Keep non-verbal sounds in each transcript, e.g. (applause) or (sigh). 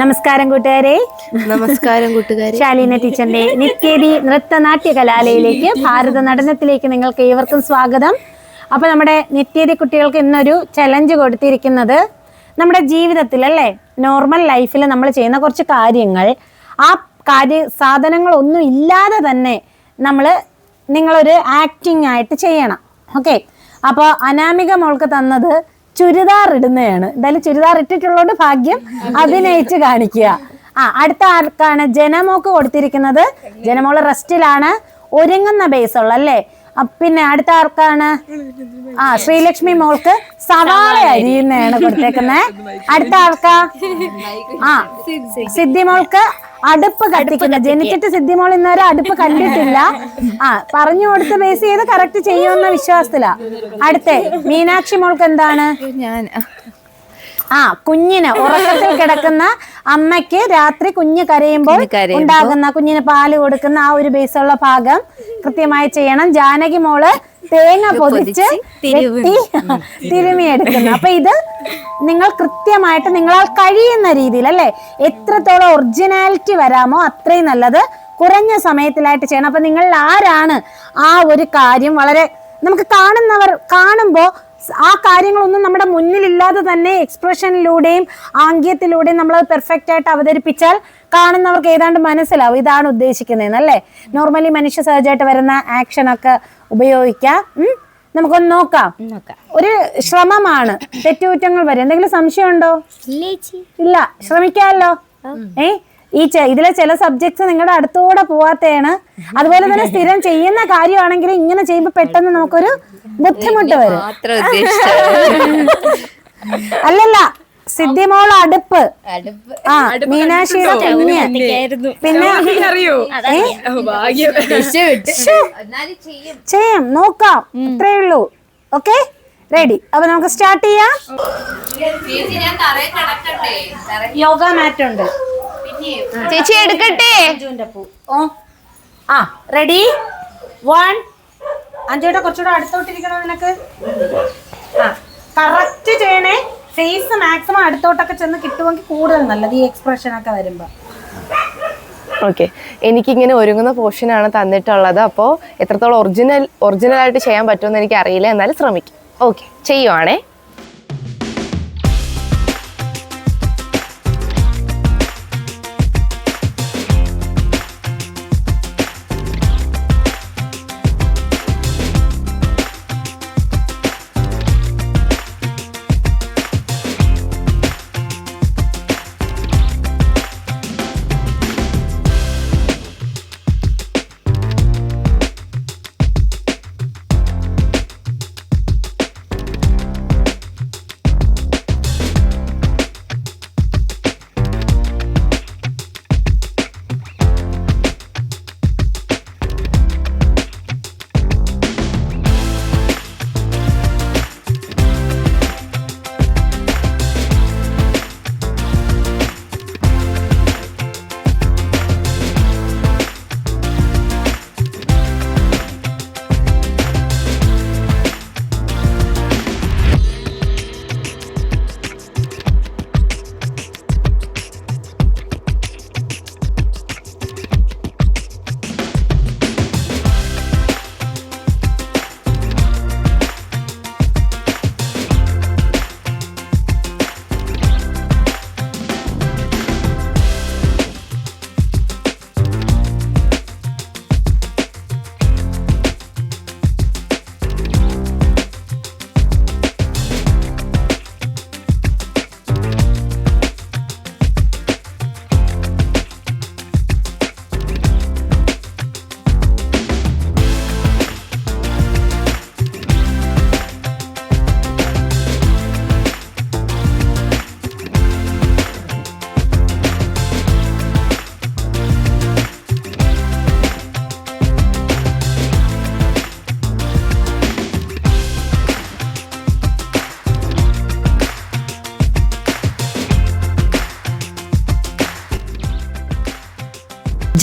നമസ്കാരം കൂട്ടുകാരെ. നമസ്കാരം കൂട്ടുകാരെ. ശാലീന ടീച്ചറിന്റെ നിത്യേതി നൃത്തനാട്യ കലാലയിലേക്ക് ഭാരത നടനത്തിലേക്ക് നിങ്ങൾക്ക് ഏവർക്കും സ്വാഗതം. അപ്പൊ നമ്മുടെ നിത്യേരി കുട്ടികൾക്ക് ഇന്നൊരു ചലഞ്ച് കൊടുത്തിരിക്കുന്നത് നമ്മുടെ ജീവിതത്തിൽ അല്ലേ? നോർമൽ ലൈഫിൽ നമ്മൾ ചെയ്യുന്ന കുറച്ച് കാര്യങ്ങൾ. ആ കാര്യ സാധനങ്ങളൊന്നും ഇല്ലാതെ തന്നെ നമ്മൾ നിങ്ങളൊരു ആക്ടിങ് ആയിട്ട് ചെയ്യണം. ഓക്കെ അപ്പോൾ അനാമിക മോൾക്ക് തന്നത് ചുരിദാർ ഇടുന്നതാണ്. എന്തായാലും ചുരിദാർ ഇട്ടിട്ടുള്ളതുകൊണ്ട് ഭാഗ്യം അഭിനയിച്ച് കാണിക്കുക. ആ അടുത്ത ആർക്കാണ് ജനമോക്ക് കൊടുത്തിരിക്കുന്നത്? ജനമോൾ റെസ്റ്റിലാണ്. ഒരുങ്ങുന്ന ബേസ് ഉള്ള അല്ലേ? പിന്നെ അടുത്ത ആർക്കാണ്? ആ ശ്രീലക്ഷ്മി മോൾക്ക് സവാള അരിയുന്നതാണ് കൊടുത്തേക്കുന്നത് അടുത്ത ആൾക്കാ ആ സിദ്ധി മോൾക്ക് അടുപ്പ് കത്തിക്കുന്ന. ജനിച്ചിട്ട് സിദ്ധി മോൾ ഇന്നവരെ അടുപ്പ് കണ്ടിട്ടില്ല. ആ പറഞ്ഞു കൊടുത്ത് ബേസ് ചെയ്ത് കറക്റ്റ് ചെയ്യുമെന്ന വിശ്വാസത്തിലാ. അടുത്ത മീനാക്ഷി മോൾക്ക് എന്താണ്? ഞാൻ ആ കുഞ്ഞിന് ഉറക്കത്തിൽ കിടക്കുന്ന അമ്മയ്ക്ക് രാത്രി കുഞ്ഞ് കരയുമ്പോൾ ഉണ്ടാകുന്ന കുഞ്ഞിന് പാൽ കൊടുക്കുന്ന ആ ഒരു ബേസുള്ള ഭാഗം കൃത്യമായി ചെയ്യണം. ജാനകി മോൾ തേങ്ങ പൊതിച്ച് തിരുമിയെടുക്കുന്നു അപ്പൊ ഇത് നിങ്ങൾ കൃത്യമായിട്ട് നിങ്ങളാൽ കഴിയുന്ന രീതിയിൽ അല്ലെ? എത്രത്തോളം ഒറിജിനാലിറ്റി വരാമോ അത്രയും നല്ലത് കുറഞ്ഞ സമയത്തിലായിട്ട് ചെയ്യണം. അപ്പൊ നിങ്ങൾ ആരാണ് ആ ഒരു കാര്യം വളരെ നമുക്ക് കാണുന്നവർ കാണുമ്പോൾ ആ കാര്യങ്ങളൊന്നും നമ്മുടെ മുന്നിലില്ലാതെ തന്നെ എക്സ്പ്രഷനിലൂടെയും ആംഗ്യത്തിലൂടെയും നമ്മൾ അത് പെർഫെക്റ്റ് ആയിട്ട് അവതരിപ്പിച്ചാൽ കാണുന്നവർക്ക് ഏതാണ്ട് മനസ്സിലാവും. ഇതാണ് ഉദ്ദേശിക്കുന്നത് അല്ലേ? നോർമലി മനുഷ്യ സഹജമായിട്ട് വരുന്ന ആക്ഷൻ ഒക്കെ ഉപയോഗിക്കാം. നമുക്കൊന്ന് നോക്കാം. ഒരു ശ്രമമാണ്. തെറ്റുകുറ്റങ്ങൾ വരും. എന്തെങ്കിലും സംശയം ഉണ്ടോ ഇല്ല. ശ്രമിക്കാമല്ലോ. ഏ? ഈ ചെ- ഇതിലെ ചില സബ്ജക്ട്സ് നിങ്ങളുടെ അടുത്തൂടെ പോവാത്തതാണ്. അതുപോലെ തന്നെ സ്ഥിരം ചെയ്യുന്ന കാര്യമാണെങ്കിൽ ഇങ്ങനെ ചെയ്യുമ്പോൾ പെട്ടെന്ന് നമുക്കൊരു ബുദ്ധിമുട്ട് വരും. (laughs) അല്ലല്ല സിദ്ധിമോൾ അടുപ്പ്. ആ മീനാക്ഷിയുടെ കുഞ്ഞ്. പിന്നെ? ശ്ശോ. ചെയ്യാം. നോക്കാം. അത്രേ ഉള്ളൂ. ഓക്കെ? റെഡി. അപ്പൊ നമുക്ക് സ്റ്റാർട്ട് ചെയ്യാം. യോഗ മാറ്റ് ഉണ്ട് ചേച്ചി എടുക്കട്ടെ. ഓ. ആ റെഡി? വൺ അഞ്ജുയുടെ കുറച്ചുകൂടെ അടുത്തോട്ടിരിക്കണോ നിനക്ക്? ആ കറക്റ്റ് ചെയ്യണേ. ഫേസ് മാക്സിമം അടുത്തോട്ടൊക്കെ ചെന്ന് കിട്ടുമെങ്കിൽ കൂടുതൽ നല്ലത് ഈ എക്സ്പ്രഷൻ ഒക്കെ വരുമ്പോ. ഓക്കെ എനിക്കിങ്ങനെ ഒരുങ്ങുന്ന പോർഷനാണ് തന്നിട്ടുള്ളത്. അപ്പോൾ എത്രത്തോളം ഒറിജിനൽ ഒറിജിനലായിട്ട് ചെയ്യാൻ പറ്റുമെന്ന് എനിക്ക് അറിയില്ല എന്നാലും ശ്രമിക്കും. ഓക്കെ ചെയ്യുവാണേ.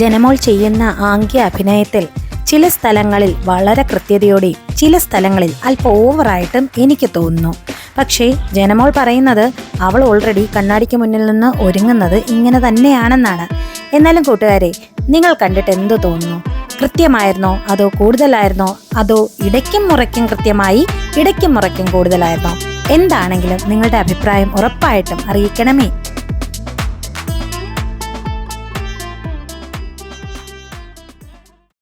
ജനമോൾ ചെയ്യുന്ന ആംഗ്യ അഭിനയത്തിൽ ചില സ്ഥലങ്ങളിൽ വളരെ കൃത്യതയോടെയും ചില സ്ഥലങ്ങളിൽ അല്പം ഓവറായിട്ടും എനിക്ക് തോന്നുന്നു. പക്ഷേ ജനമോൾ പറയുന്നത് അവൾ ഓൾറെഡി കണ്ണാടിക്ക് മുന്നിൽ നിന്ന് ഒരുങ്ങുന്നത് ഇങ്ങനെ തന്നെയാണെന്നാണ്. എന്നാലും കൂട്ടുകാരെ നിങ്ങൾ കണ്ടിട്ട് എന്ത് തോന്നുന്നു? കൃത്യമായിരുന്നോ? അതോ കൂടുതലായിരുന്നോ? അതോ ഇടയ്ക്കും മുറയ്ക്കും കൃത്യമായി ഇടയ്ക്കും മുറയ്ക്കും കൂടുതലായിരുന്നോ? എന്താണെങ്കിലും നിങ്ങളുടെ അഭിപ്രായം ഉറപ്പായിട്ടും അറിയിക്കണമേ.